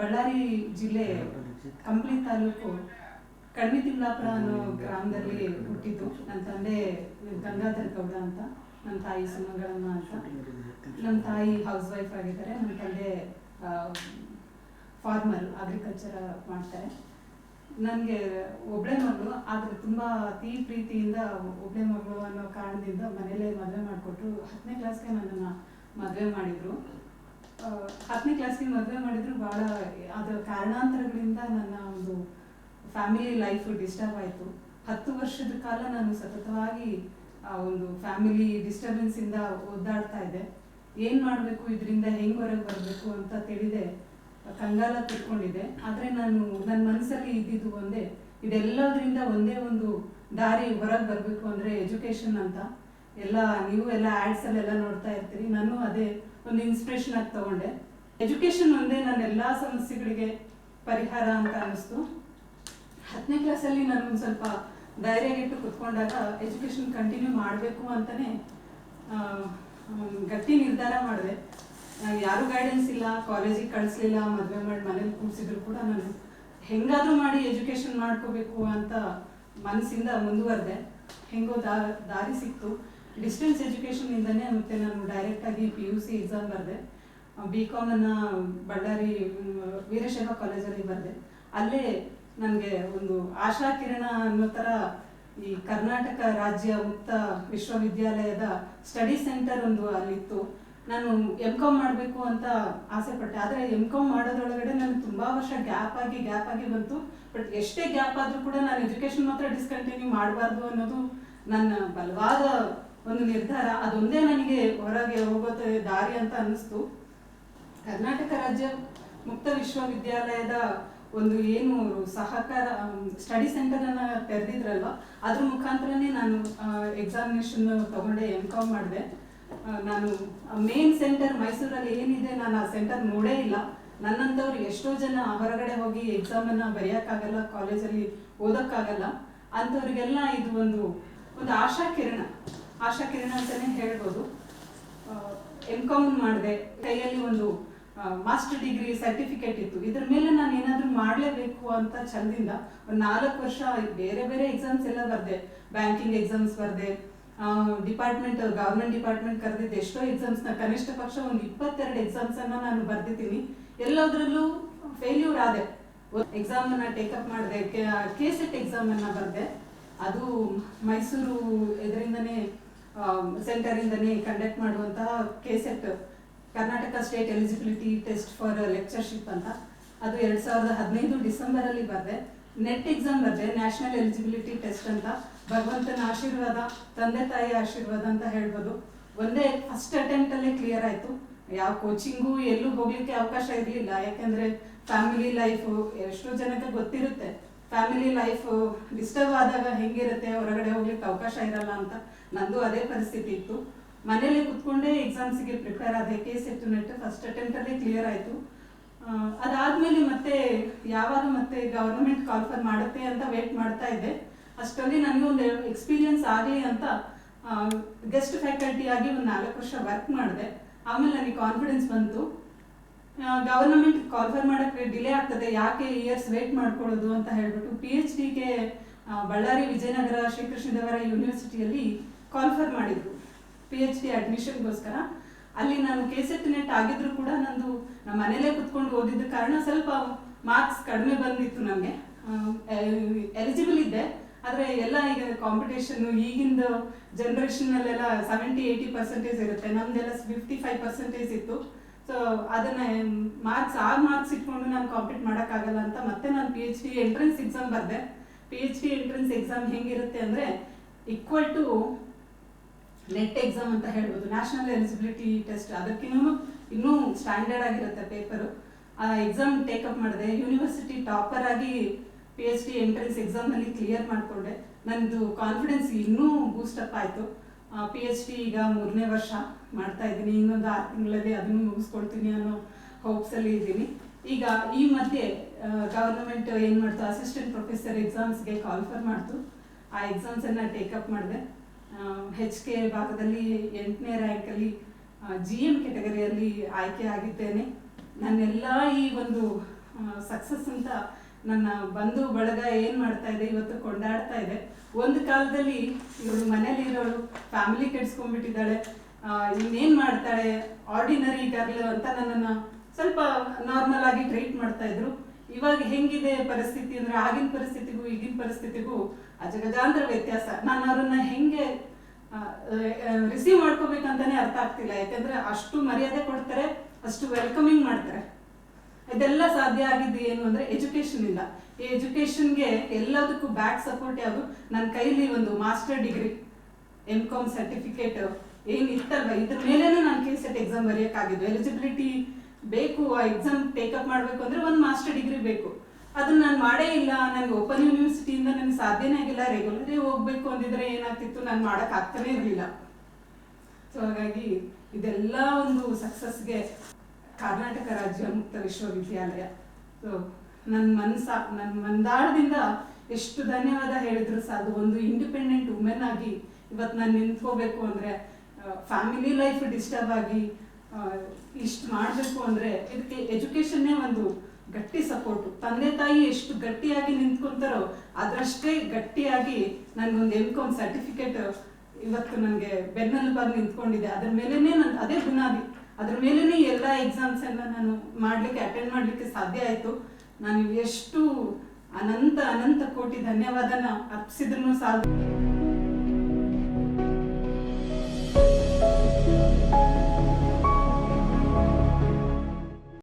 ಬಳ್ಳಾರಿ ಜಿಲ್ಲೆ ಕಂಪ್ಲಿ ತಾಲೂಕು ಕಣ್ಣಿತಿಮ್ಲಾಪುರ ಅನ್ನೋ ಗ್ರಾಮದಲ್ಲಿ ಹುಟ್ಟಿದ್ದು. ನನ್ನ ತಂದೆ ಗಂಗಾಧರ್ ಗೌಡ ಅಂತ. ನನ್ನ ತಾಯಿ ಸುಮಂಗಳಮ್ಮ ಅಂತ. ನಮ್ಮ ತಾಯಿ ಹೌಸ್ ವೈಫ್ ಆಗಿದ್ದಾರೆ. ನಮ್ಮ ತಂದೆ ಫಾರ್ಮರ್ ಅಗ್ರಿಕಲ್ಚರ್ ಮಾಡ್ತಾರೆ. ನನಗೆ ಒಬ್ಬಳೆ ಮಗಳು, ಆದರೆ ತುಂಬ ಅತಿ ಪ್ರೀತಿಯಿಂದ ಒಬ್ಬಳೆ ಮಗಳು ಅನ್ನೋ ಕಾರಣದಿಂದ ಮನೆಯಲ್ಲೇ ಮದುವೆ ಮಾಡಿಕೊಟ್ಟು ಹತ್ತನೇ ಕ್ಲಾಸ್ಗೆ ನನ್ನನ್ನು ಮದುವೆ ಮಾಡಿದರು. ಹತ್ತನೇ ಕ್ಲಾಸ್ಗೆ ಮದುವೆ ಮಾಡಿದ್ರು ಭಾಳ ಅದರ ಕಾರಣಾಂತರಗಳಿಂದ ನನ್ನ ಒಂದು ಫ್ಯಾಮಿಲಿ ಲೈಫ್ ಡಿಸ್ಟರ್ಬ್ ಆಯಿತು. ಹತ್ತು ವರ್ಷದ ಕಾಲ ನಾನು ಸತತವಾಗಿ ಆ ಒಂದು ಫ್ಯಾಮಿಲಿ ಡಿಸ್ಟರ್ಬೆನ್ಸಿಂದ ಒದ್ದಾಡ್ತಾ ಇದ್ದೆ. ಏನು ಮಾಡಬೇಕು, ಇದರಿಂದ ಹೆಂಗೆ ಹೊರಗೆ ಬರಬೇಕು ಅಂತ ತಿಳಿದೆ, ಕಂಗಾಲ ತಿಳ್ಕೊಂಡಿದ್ದೆ. ಆದರೆ ನಾನು ನನ್ನ ಮನಸ್ಸಲ್ಲಿ ಇದ್ದಿದ್ದು ಒಂದೇ, ಇದೆಲ್ಲದರಿಂದ ಒಂದೇ ಒಂದು ದಾರಿ ಹೊರಗೆ ಬರಬೇಕು ಅಂದರೆ ಎಜುಕೇಷನ್ ಅಂತ. ಎಲ್ಲ, ನೀವು ಎಲ್ಲ ಆ್ಯಡ್ಸಲ್ಲೆಲ್ಲ ನೋಡ್ತಾ ಇರ್ತೀರಿ. ನಾನು ಅದೇ ಒಂದು ಇನ್ಸ್ಪಿರೇಷನ್ ಆಗಿ ತಗೊಂಡೆ. ಎಜುಕೇಷನ್ ಒಂದೇ ನನ್ನ ಎಲ್ಲ ಸಮಸ್ಯೆಗಳಿಗೆ ಪರಿಹಾರ ಅಂತ ಅನ್ನಿಸ್ತು. ಹತ್ತನೇ ಕ್ಲಾಸಲ್ಲಿ ನಾನು ಸ್ವಲ್ಪ ಧೈರ್ಯಗೆಟ್ಟು ಕುತ್ಕೊಂಡಾಗ ಎಜುಕೇಷನ್ ಕಂಟಿನ್ಯೂ ಮಾಡಬೇಕು ಅಂತಲೇ ಗಟ್ಟಿ ನಿರ್ಧಾರ ಮಾಡಿದೆ. ಯಾರು ಗೈಡೆನ್ಸ್ ಇಲ್ಲ ಕಾಲೇಜಿಗೆ ಕಳಿಸ್ಲಿಲ್ಲ, ಮದುವೆ ಮಾಡಿ ಮನೇಲಿ ಕೂರಿಸಿದ್ರು ಕೂಡ ನಾನು ಹೆಂಗಾದ್ರೂ ಮಾಡಿ ಎಜುಕೇಷನ್ ಮಾಡ್ಕೋಬೇಕು ಅಂತ ಮನಸ್ಸಿಂದ ಮುಂದುವರೆದೆ. ಹೆಂಗೋ ದಾರಿ ಸಿಕ್ತು. ಡಿಸ್ಟೆನ್ಸ್ ಎಜುಕೇಷನ್ ಇಂದನೇ ಮತ್ತೆ ನಾನು ಡೈರೆಕ್ಟ್ ಆಗಿ ಪಿ ಯು ಸಿ ಎಕ್ಸಾಮ್ ಬರೆದೆ. ಬಿ ಕಾಮನ್ನ ಬಳ್ಳಾರಿ ಮ್, ವೀರಶೈವ ಕಾಲೇಜಲ್ಲಿ ಬರೆದೆ. ಅಲ್ಲೇ ನನಗೆ ಒಂದು ಆಶಾ ಕಿರಣ ಅನ್ನೋ ಥರ ಈ ಕರ್ನಾಟಕ ರಾಜ್ಯ ಮುಕ್ತ ವಿಶ್ವವಿದ್ಯಾಲಯದ ಸ್ಟಡಿ ಸೆಂಟರ್ ಒಂದು ಅಲ್ಲಿತ್ತು. ನಾನು ಎಂ ಕಾಮ್ ಮಾಡಬೇಕು ಅಂತ ಆಸೆ ಪಟ್ಟೆ. ಆದರೆ ಎಂ ಕಾಮ್ ಮಾಡೋದ್ರೊಳಗಡೆ ನನಗೆ ತುಂಬ ವರ್ಷ ಗ್ಯಾಪ್ ಆಗಿ ಗ್ಯಾಪ್ ಆಗಿ ಬಂತು. ಬಟ್ ಎಷ್ಟೇ ಗ್ಯಾಪ್ ಆದರೂ ಕೂಡ ನಾನು ಎಜುಕೇಷನ್ ಮಾತ್ರ ಡಿಸ್ಕಂಟಿನ್ಯೂ ಮಾಡಬಾರ್ದು ಅನ್ನೋದು ನನ್ನ ಬಲವಾದ ಒಂದು ನಿರ್ಧಾರ. ಅದೊಂದೇ ನನಗೆ ಹೊರಗೆ ಹೋಗೋದು ದಾರಿ ಅಂತ ಅನ್ನಿಸ್ತು. ಕರ್ನಾಟಕ ರಾಜ್ಯ ಮುಕ್ತ ವಿಶ್ವವಿದ್ಯಾಲಯದ ಒಂದು ಏನು ಸಹಕಾರ ಸ್ಟಡಿ ಸೆಂಟರ್ ಅನ್ನ ತೆರೆದಿದ್ರಲ್ವ, ಅದ್ರ ಮುಖಾಂತರನೇ ನಾನು ಎಕ್ಸಾಮಿನೇಷನ್ ತಗೊಂಡೆ ಎಂ ಕಾಮ್ ಮಾಡಿದೆ. ನಾನು ಮೇನ್ ಸೆಂಟರ್ ಮೈಸೂರಲ್ಲಿ ಏನಿದೆ ನಾನು ಆ ಸೆಂಟರ್ ನೋಡೇ ಇಲ್ಲ. ನನ್ನಂಥವ್ರು ಎಷ್ಟೋ ಜನ ಹೊರಗಡೆ ಹೋಗಿ ಎಕ್ಸಾಮನ್ನು ಬರೆಯೋಕ್ಕಾಗಲ್ಲ ಕಾಲೇಜಲ್ಲಿ ಓದೋಕ್ಕಾಗಲ್ಲ. ಅಂಥವ್ರಿಗೆಲ್ಲ ಇದು ಒಂದು ಒಂದು ಆಶಾ ಕಿರಣ ಆಶಾ ಕಿರಣ ಅಂತಲೇ ಹೇಳ್ಬೋದು. ಎಂ ಕಾಮ್ ಮಾಡಿದೆ. ಕೈಯಲ್ಲಿ ಒಂದು ಮಾಸ್ಟರ್ ಡಿಗ್ರಿ ಸರ್ಟಿಫಿಕೇಟ್ ಇತ್ತು. ಇದ್ರ ಮೇಲೆ ನಾನು ಏನಾದರೂ ಮಾಡಲೇಬೇಕು ಅಂತ ಚಂದಿಂದ ಒಂದು ನಾಲ್ಕು ವರ್ಷ ಬೇರೆ ಬೇರೆ ಎಕ್ಸಾಮ್ಸ್ ಎಲ್ಲ ಬರ್ದೆ. ಬ್ಯಾಂಕಿಂಗ್ ಎಕ್ಸಾಮ್ಸ್ ಬರ್ದೆ. ಡಿಪಾರ್ಟ್ಮೆಂಟ್ ಗೌರ್ಮೆಂಟ್ ಡಿಪಾರ್ಟ್ಮೆಂಟ್ ಕರೆದಿದ್ದ ಎಷ್ಟೋ ಎಕ್ಸಾಮ್ಸ್ನ ಕನಿಷ್ಠ ಪಕ್ಷ ಒಂದು ಇಪ್ಪತ್ತೆರಡು ಎಕ್ಸಾಮ್ಸನ್ನು ನಾನು ಬರ್ದಿದ್ದೀನಿ. ಎಲ್ಲದರಲ್ಲೂ ಫೇಲ್ಯೂರ್ ಆದೆ. ಎಕ್ಸಾಮನ್ನು ಟೇಕಪ್ ಮಾಡಿದೆ. ಕೆ ಸೆಟ್ ಎಕ್ಸಾಮನ್ನು ಬರೆದೆ. ಅದು ಮೈಸೂರು ಇದರಿಂದನೇ ಸೆಂಟರಿಂದನೇ ಕಂಡಕ್ಟ್ ಮಾಡುವಂತಹ KSET Karnataka state eligibility test for lectureship ಅಂತ. ಅದು ಎರಡು ಸಾವಿರದ ಹದಿನೈದು ಡಿಸೆಂಬರಲ್ಲಿ ಬರ್ದೆ ನೆಟ್ ಎಕ್ಸಾಮ್ ಬರ್ದೆ ನ್ಯಾಷನಲ್ ಎಲಿಜಿಬಿಲಿಟಿ ಟೆಸ್ಟ್ ಅಂತ. ಭಗವಂತನ ಆಶೀರ್ವಾದ, ತಂದೆ ತಾಯಿ ಆಶೀರ್ವಾದ ಅಂತ ಹೇಳ್ಬೋದು. ಒಂದೇ ಫಸ್ಟ್ ಅಟೆಂಪ್ಟಲ್ಲೇ ಕ್ಲಿಯರ್ ಆಯಿತು. ಯಾವ ಕೋಚಿಂಗು ಎಲ್ಲೂ ಹೋಗ್ಲಿಕ್ಕೆ ಅವಕಾಶ ಇರಲಿಲ್ಲ. ಯಾಕಂದ್ರೆ ಫ್ಯಾಮಿಲಿ ಲೈಫು ಎಷ್ಟೋ ಜನಕ್ಕೆ ಗೊತ್ತಿರುತ್ತೆ. ಫ್ಯಾಮಿಲಿ ಲೈಫ್ ಡಿಸ್ಟರ್ಬ್ ಆದಾಗ ಹೆಂಗಿರುತ್ತೆ? ಹೊರಗಡೆ ಹೋಗ್ಲಿಕ್ಕೆ ಅವಕಾಶ ಇರಲ್ಲ ಅಂತ ನಂದು ಅದೇ ಪರಿಸ್ಥಿತಿ ಇತ್ತು. ಮನೇಲಿ ಕುತ್ಕೊಂಡೇ ಎಕ್ಸಾಮ್ಸಿಗೆ ಪ್ರಿಪೇರ್ ಆದೆ ಕೆ ಸೆಟ್ ನೆಟ್ ಫಸ್ಟ್ ಅಟೆಂಪ್ಟಲ್ಲೇ ಕ್ಲಿಯರ್ ಆಯಿತು. ಅದಾದ್ಮೇಲೆ ಮತ್ತೆ ಯಾವಾಗ ಮತ್ತೆ ಗವರ್ನಮೆಂಟ್ ಕಾಲ್ಫರ್ ಮಾಡುತ್ತೆ ಅಂತ ವೇಟ್ ಮಾಡ್ತಾ ಇದ್ದೆ. ಅಷ್ಟರಲ್ಲಿ ನನಗೆ ಒಂದು ಎಕ್ಸ್ಪೀರಿಯನ್ಸ್ ಆಗಲಿ ಅಂತ ಗೆಸ್ಟ್ ಫ್ಯಾಕಲ್ಟಿ ಆಗಿ ಒಂದು ನಾಲ್ಕು ವರ್ಷ ವರ್ಕ್ ಮಾಡಿದೆ. ಆಮೇಲೆ ನನಗೆ ಕಾನ್ಫಿಡೆನ್ಸ್ ಬಂತು. ಗವರ್ನಮೆಂಟ್ ಕಾಲ್ಫರ್ ಮಾಡೋಕ್ಕೆ ಡಿಲೇ ಆಗ್ತದೆ. ಯಾಕೆ ಇಯರ್ಸ್ ವೇಟ್ ಮಾಡ್ಕೊಳ್ಳೋದು ಅಂತ ಹೇಳ್ಬಿಟ್ಟು ಪಿ ಎಚ್ ಡಿಗೆ ಬಳ್ಳಾರಿ ವಿಜಯನಗರ ಶ್ರೀಕೃಷ್ಣದೇವರ ಯೂನಿವರ್ಸಿಟಿಯಲ್ಲಿ ಕಾಲ್ಫರ್ ಮಾಡಿದ್ರು. ಪಿ ಎಚ್ ಡಿ ಅಡ್ಮಿಷನ್ಗೋಸ್ಕರ ಅಲ್ಲಿ ನಾನು ಕೆ ಸೆಟ್ ನೆಟ್ ಆಗಿದ್ರು ಕೂಡ ನಂದು ನಮ್ಮ ಮನೇಲೇ ಕುತ್ಕೊಂಡು ಓದಿದ್ದ ಕಾರಣ ಸ್ವಲ್ಪ ಮಾರ್ಕ್ಸ್ ಕಡಿಮೆ ಬಂದಿತ್ತು ನನಗೆ ಎಲಿಜಿಬಲ್ ಇದ್ದೆ. ಆದರೆ ಎಲ್ಲ ಈಗ ಕಾಂಪಿಟೇಷನ್ ಈಗಿಂದ ಜನ್ರೇಷನ್ನಲ್ಲೆಲ್ಲ ಸೆವೆಂಟಿ ಏಯ್ಟಿ ಪರ್ಸೆಂಟೇಜ್ ಇರುತ್ತೆ. ನಮ್ದೆಲ್ಲ ಫಿಫ್ಟಿ ಫೈವ್ ಪರ್ಸೆಂಟೇಜ್ ಇತ್ತು. ಸೊ ಅದನ್ನ ಮಾರ್ಕ್ಸ್ ಆರು ಮಾರ್ಕ್ಸ್ ಇಟ್ಕೊಂಡು ನಾನು ಕಾಂಪೀಟ್ ಮಾಡೋಕ್ಕಾಗಲ್ಲ ಅಂತ ಮತ್ತೆ ನಾನು P H D entrance exam ಬರೆದೆ. P H D entrance exam ಹೆಂಗಿರುತ್ತೆ ಅಂದರೆ ಈಕ್ವಲ್ ಟು ನೆಟ್ ಎಕ್ಸಾಮ್ ಅಂತ ಹೇಳ್ಬೋದು. ನ್ಯಾಷನಲ್ ಎಲಿಜಿಬಿಲಿಟಿ ಟೆಸ್ಟ್ ಅದಕ್ಕಿನ್ನೂ ಇನ್ನೂ ಸ್ಟ್ಯಾಂಡರ್ಡ್ ಆಗಿರುತ್ತೆ ಪೇಪರು ಆ ಎಕ್ಸಾಮ್ ಟೇಕಪ್ ಮಾಡಿದೆ. ಯೂನಿವರ್ಸಿಟಿ ಟಾಪರ್ ಆಗಿ ಪಿ ಎಚ್ ಡಿ ಎಂಟ್ರೆನ್ಸ್ ಎಕ್ಸಾಮ್ನಲ್ಲಿ ಕ್ಲಿಯರ್ ಮಾಡಿಕೊಂಡೆ. ನನ್ನದು ಕಾನ್ಫಿಡೆನ್ಸ್ ಇನ್ನೂ ಬೂಸ್ಟ್ ಅಪ್ ಆಯಿತು. ಪಿ ಎಚ್ ಡಿ ಈಗ ಮೂರನೇ ವರ್ಷ ಮಾಡ್ತಾ ಇದ್ದೀನಿ. ಇನ್ನೊಂದು ಆರು ತಿಂಗಳಲ್ಲಿ ಅದನ್ನು ಮುಗಿಸ್ಕೊಳ್ತೀನಿ ಅನ್ನೋ ಹೋಪ್ಸಲ್ಲಿ ಇದ್ದೀನಿ. ಈಗ ಈ ಮಧ್ಯೆ ಗವರ್ನಮೆಂಟ್ ಏನು ಮಾಡ್ತು? ಅಸಿಸ್ಟೆಂಟ್ ಪ್ರೊಫೆಸರ್ ಎಕ್ಸಾಮ್ಸ್ಗೆ ಕಾಲ್ಫರ್ ಮಾಡ್ತು. ಆ ಎಕ್ಸಾಮ್ಸನ್ನು ಟೇಕಪ್ ಮಾಡಿದೆ. ಹೆಚ್ ಕೆ ಭಾಗದಲ್ಲಿ ಎಂಟನೇ ರ್ಯಾಂಕಲ್ಲಿ ಜಿ ಎಂ ಕೆಟಗರಿಯಲ್ಲಿ ಆಯ್ಕೆ ಆಗಿದ್ದೇನೆ. ನನ್ನೆಲ್ಲ ಈ ಒಂದು ಸಕ್ಸಸ್ ಅಂತ ನನ್ನ ಬಂಧು ಬಳಗ ಏನು ಮಾಡ್ತಾ ಇದೆ, ಇವತ್ತು ಕೊಂಡಾಡ್ತಾ ಇದೆ. ಒಂದು ಕಾಲದಲ್ಲಿ ಇವಳು ಮನೇಲಿ ಇರೋಳು ಫ್ಯಾಮಿಲಿ ಕೆಡ್ಸ್ಕೊಂಡ್ಬಿಟ್ಟಿದ್ದಾಳೆ. ಇನ್ನೇನ್ ಮಾಡ್ತಾಳೆ? ಆರ್ಡಿನರಿ ಗರ್ಲ್ ಅಂತ ನನ್ನನ್ನು ಸ್ವಲ್ಪ ನಾರ್ಮಲ್ ಆಗಿ ಟ್ರೀಟ್ ಮಾಡ್ತಾ ಇದ್ರು. ಇವಾಗ ಹೆಂಗಿದೆ ಪರಿಸ್ಥಿತಿ ಅಂದ್ರೆ ಆಗಿನ ಪರಿಸ್ಥಿತಿಗೂ ಈಗಿನ ಪರಿಸ್ಥಿತಿಗೂ ಅಜಗಜಾಂತರ ವ್ಯತ್ಯಾಸ. ನಾನು ಅವ್ರನ್ನ ಹೆಂಗೆ ರಿಸೀವ್ ಮಾಡ್ಕೋಬೇಕಂತಾನೆ ಅರ್ಥ ಆಗ್ತಿಲ್ಲ. ಯಾಕಂದ್ರೆ ಅಷ್ಟು ಮರ್ಯಾದೆ ಕೊಡ್ತಾರೆ, ಅಷ್ಟು ವೆಲ್ಕಮಿಂಗ್ ಮಾಡ್ತಾರೆ. ಇದೆಲ್ಲ ಸಾಧ್ಯ ಆಗಿದ್ದು ಏನು ಅಂದ್ರೆ ಎಜುಕೇಶನ್ ಇಂದ. ಈ ಎಜುಕೇಶನ್ಗೆ ಎಲ್ಲದಕ್ಕೂ ಬ್ಯಾಕ್ ಸಪೋರ್ಟ್ ಯಾವುದು? ನನ್ನ ಕೈಲಿ ಒಂದು master degree M Com certificate ಏನ್ ಇತ್ತಲ್ವ? ಇದ್ರ ಮೇಲೇನೆ ನಾನು ಕೆ ಸೆಟ್ ಎಕ್ಸಾಮ್ ಬರೆಯೋಕ್ಕಾಗಿದ್ದು. ಎಲಿಜಿಬಿಲಿಟಿ ಬೇಕು, ಆ ಎಕ್ಸಾಮ್ ಟೇಕಪ್ ಮಾಡಬೇಕು ಅಂದ್ರೆ ಒಂದು ಮಾಸ್ಟರ್ ಡಿಗ್ರಿ ಬೇಕು. ಅದನ್ನ ನಾನು ಮಾಡೇ ಇಲ್ಲ. ನನಗೆ ಓಪನ್ ಯೂನಿವರ್ಸಿಟಿಯಿಂದ ನನಗೆ ಸಾಧ್ಯನೇ ಆಗಿಲ್ಲ. ರೆಗ್ಯುಲರೇ ಹೋಗ್ಬೇಕು ಅಂದಿದ್ರೆ ಏನಾಗ್ತಿತ್ತು? ನಾನು ಮಾಡಕ್ ಆಗ್ತಾನೆ ಇರಲಿಲ್ಲ. ಸೊ ಹಾಗಾಗಿ ಇದೆಲ್ಲ ಒಂದು ಸಕ್ಸಸ್ಗೆ ಕರ್ನಾಟಕ ರಾಜ್ಯ ಮುಕ್ತ ವಿಶ್ವವಿದ್ಯಾಲಯ. ಸೊ ನನ್ನ ಮನ್ಸ ನನ್ನ ಮಂದಾಳದಿಂದ ಎಷ್ಟು ಧನ್ಯವಾದ ಹೇಳಿದ್ರು ಸಾಕು ಒಂದು ಇಂಡಿಪೆಂಡೆಂಟ್ ವುಮೆನ್ ಆಗಿ ಇವತ್ತು ನಾನು ನಿಂತ್ಕೋಬೇಕು ಅಂದರೆ ಫ್ಯಾಮಿಲಿ ಲೈಫ್ ಡಿಸ್ಟರ್ಬ್ ಆಗಿ ಇಷ್ಟು ಮಾಡಬೇಕು ಅಂದರೆ ಇದಕ್ಕೆ ಎಜುಕೇಷನ್ನೇ ಒಂದು ಗಟ್ಟಿ ಸಪೋರ್ಟು ತಂದೆ ತಾಯಿ ಎಷ್ಟು ಗಟ್ಟಿಯಾಗಿ ನಿಂತ್ಕೊಂತಾರೋ ಅದರಷ್ಟೇ ಗಟ್ಟಿಯಾಗಿ ನನಗೊಂದು ಎಂ ಕಾಮ್ ಸರ್ಟಿಫಿಕೇಟ್ ಇವತ್ತು ನನಗೆ ಬೆನ್ನೆಲುಬಾಗಿ ನಿಂತ್ಕೊಂಡಿದೆ. ಅದ್ರ ಮೇಲೇ ನಾನು ಅದೇ ಬುನಾದಿ. ಅದ್ರ ಮೇಲೇನೆ ಎಲ್ಲ ಎಕ್ಸಾಮ್ಸ್ ಎಲ್ಲ ನಾನು ಮಾಡ್ಲಿಕ್ಕೆ ಅಟೆಂಡ್ ಮಾಡ್ಲಿಕ್ಕೆ ಸಾಧ್ಯ ಆಯ್ತು. ನಾನು ಎಷ್ಟು ಅನಂತ ಅನಂತ ಕೋಟಿ ಧನ್ಯವಾದನ ಅರ್ಪಿಸಿದ್ರು ಸಾಕು